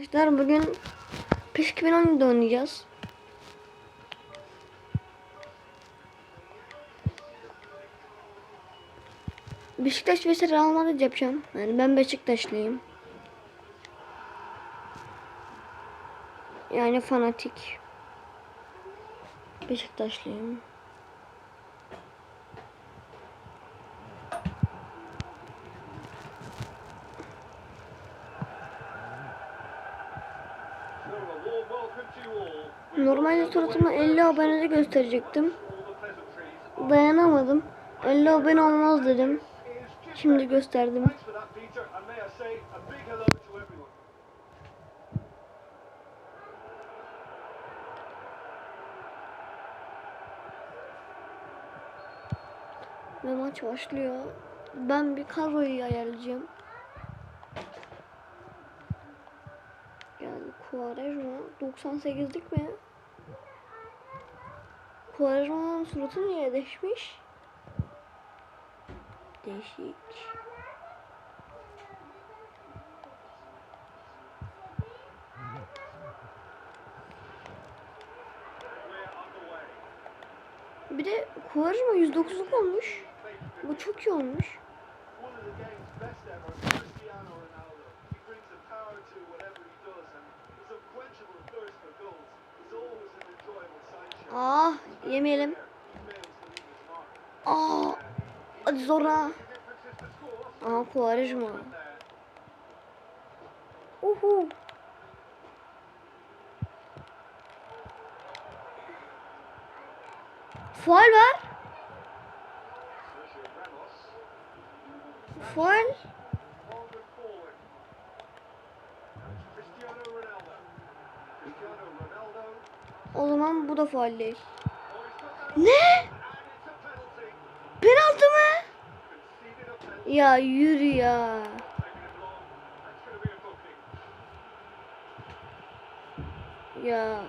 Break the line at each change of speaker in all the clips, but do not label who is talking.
Arkadaşlar bugün PES 2017'de oynayacağız. Beşiktaş vs Real Madrid yapacağım. Yani ben Beşiktaşlıyım. Yani fanatik. Beşiktaşlıyım. Normalde suratıma 50 abonede gösterecektim. Dayanamadım. 50 abone olmaz dedim. Şimdi gösterdim. Ve maç başlıyor. Ben bir kadroyu ayarlayacağım. Yani Quaresma 98'lik mi? Quaresma'nın suratı niye değişmiş? Değişik. Bir de Quaresma 109'luk olmuş. Bu çok iyi olmuş. Ah yemeyelim. Aa hadi Zora. Aha Quaresma. Uhu. Faul var. Faul. O zaman bu da faul değil. Ne? Penaltı mı? Ya yürü ya. Ya.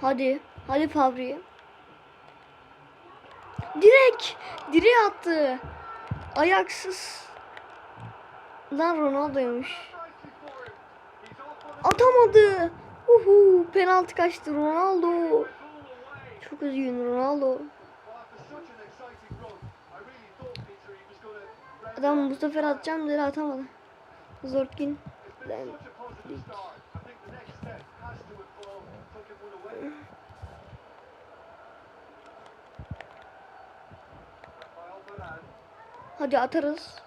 Hadi. Hadi Fabri. Direk. Direğe attı. Ayaksız. Lan Ronaldo'ymuş. Atamadı. Uhu, penaltı kaçtı Ronaldo. Çok üzgün Ronaldo. Adam bu sefer atacağım dedi atamadı. Zorkin.
Varane.
Hadi atarız.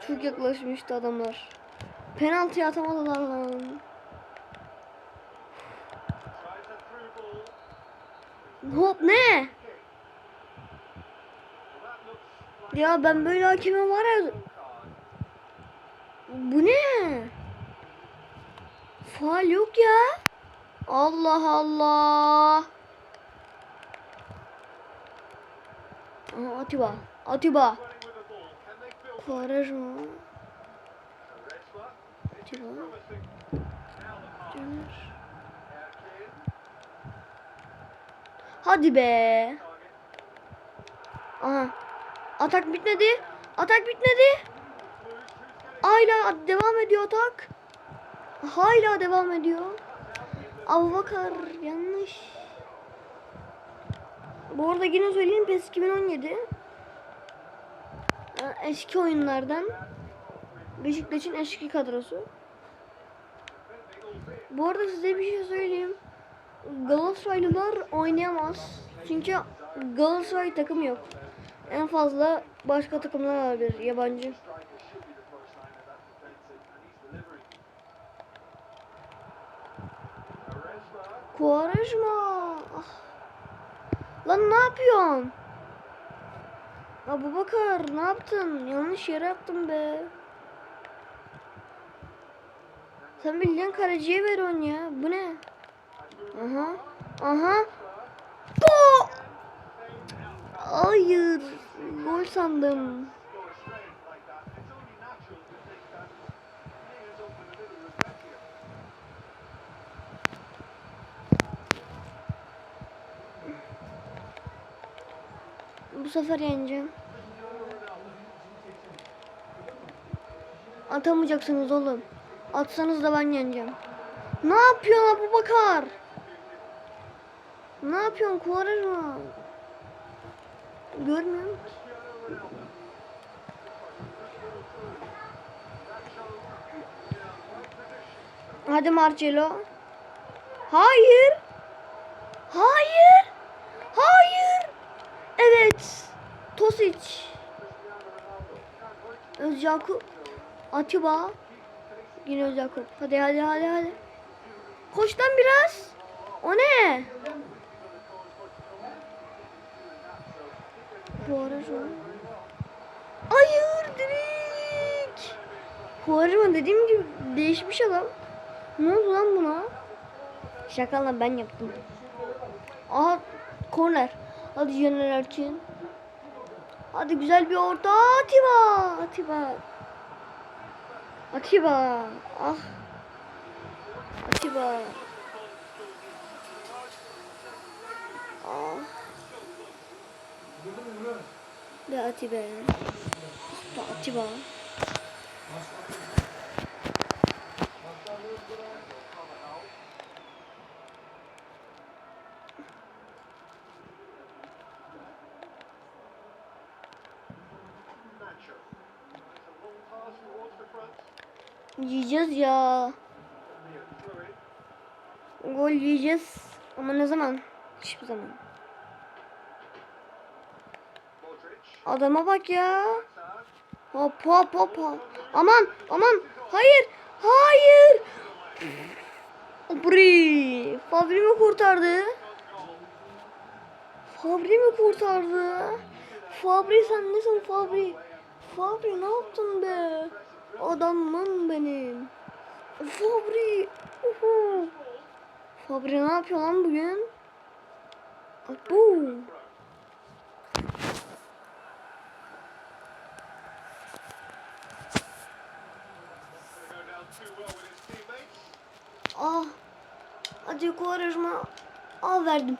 Çok yaklaşmıştı adamlar. Penaltı atamadılar lan. Hop ne? Ya ben böyle hakeme var ya. Bu ne? Faal yok ya. Allah Allah. Aha, Atiba. Atiba.
The pass.
Caner.
Erkin.
Hadi be. Aha. Atak bitmedi. Atak bitmedi. Hala devam ediyor atak. Hala devam ediyor. Abubakar yanlış. Bu arada yine söyleyeyim PES 2017. Ee, Eski oyunlardan. Beşiktaş'ın eski kadrosu. Bu arada size bir şey söyleyeyim. Galatasaraylılar oynayamaz. Çünkü Galatasaray takım yok. En fazla başka takımlar yabancı.
he's delivering. Quaresma.
Quaresma. Ah. Lan ne yapıyorsun? Abu Bakar ne yaptın? Yanlış yere yaptın be. Sen bildiğin kaleciye veriyorsun ya. Bu ne? Aha. Aha. Go! Hayır. Gol sandım. Bu sefer yeneceğim. Atamayacaksınız oğlum. Atsanız da ben yeneceğim. Ne yapıyorsun Abu Bakar? Ne yapıyorsun Quaresma? Görmüyorum. Hadi Marcelo. Hayır. Hayır. Hayır. Tosic. Özyakup. Atiba. Yine Özyakup. Hadi hadi hadi hadi. Koş lan biraz. O ne? Quaresma. Hayır direkt. Quaresma dediğim gibi değişmiş adam. Ne oldu lan buna? Şaka lan ben yaptım. Aha korner. Hadi Caner Erkin. Hadi güzel bir orta. Atiba. Atiba. Atiba. Ah. Atiba. Ah. Be Atiba. Be Atiba. Yiyeceğiz ya. Gol yiyeceğiz. Ama ne zaman? Hiçbir zaman. Adama bak ya. Hop hop hop. Aman aman. Hayır. Hayır. Fabri. Fabri mi kurtardı? Fabri mi kurtardı? Fabri sen nesin Fabri? Fabri ne yaptın be? Adamım benim. Fabri. Uhu. Fabri ne yapıyor lan bugün? Bu. Ah. Hadi Quaresma. Al verdim.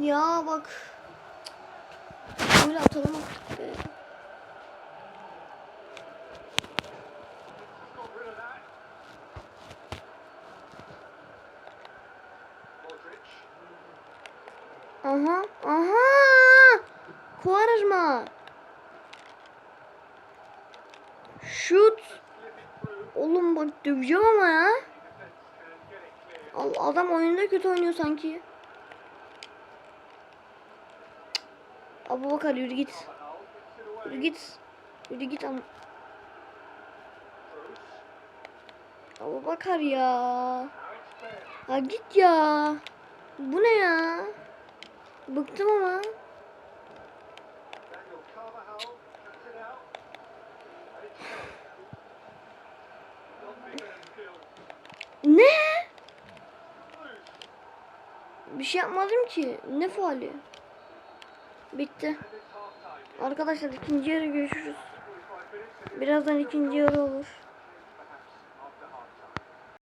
Ya bak. Böyle atalım artık be. Aha. Aha. Quaresma. Şut. Oğlum bak döveceğim ama ya. Adam oyunda kötü oynuyor sanki. Abu Bakar yürü git. Yürü git. Yürü git ama. Abu Bakar ya. Ya git ya. Bu ne ya? Bıktım ama. Ne? Bir şey yapmadım ki. Ne faali? Bitti. Arkadaşlar ikinci yarı görüşürüz.
45 minutes.
Birazdan ikinci yarı olur.